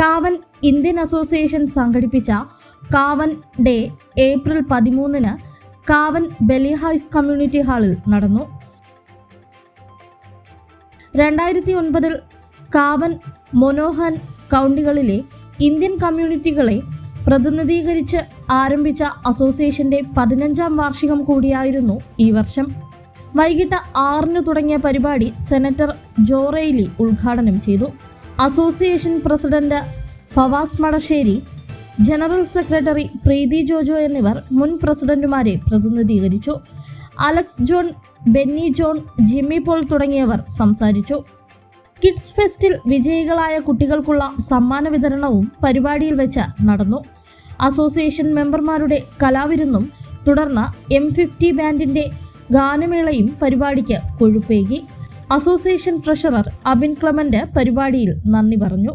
കാവൻ Indian association സംഘടിപ്പിച്ച കാവൻ day April പതിമൂന്നിന് കാവൻ ബലിഹൈസ് community ഹാളിൽ നടന്നു. രണ്ടായിരത്തി ഒൻപതിൽ കാവൻ മൊനോഹൻ കൗണ്ടികളിലെ ഇന്ത്യൻ കമ്മ്യൂണിറ്റികളെ പ്രതിനിധീകരിച്ച് ആരംഭിച്ച അസോസിയേഷന്റെ പതിനഞ്ചാം വാർഷികം കൂടിയായിരുന്നു ഈ വർഷം. വൈകിട്ട് ആറിന് തുടങ്ങിയ പരിപാടി സെനറ്റർ ജോറെയ്ലി ഉദ്ഘാടനം ചെയ്തു. Association president Fawas Madasseri general secretary Preethi Jojo എന്നിവർ മുൻ പ്രസിഡന്റുമാരെ പ്രതിനിധീകരിച്ചു. Alex John Benny John Jimmy Paul തുടങ്ങിയവർ സംസാരിച്ചു. കിഡ്സ് ഫെസ്റ്റിൽ വിജയികളായ കുട്ടികൾക്കുള്ള സമ്മാന വിതരണവും പരിപാടിയിൽ വെച്ച് നടന്നു. അസോസിയേഷൻ മെമ്പർമാരുടെ കലാവിരുന്നും തുടർന്ന് എം ഫിഫ്റ്റി ബാൻഡിന്റെ ഗാനമേളയും പരിപാടിക്ക് കൊഴുപ്പേകി. അസോസിയേഷൻ ട്രഷറർ അബിൻ ക്ലമന്റ് പരിപാടിയിൽ നന്ദി പറഞ്ഞു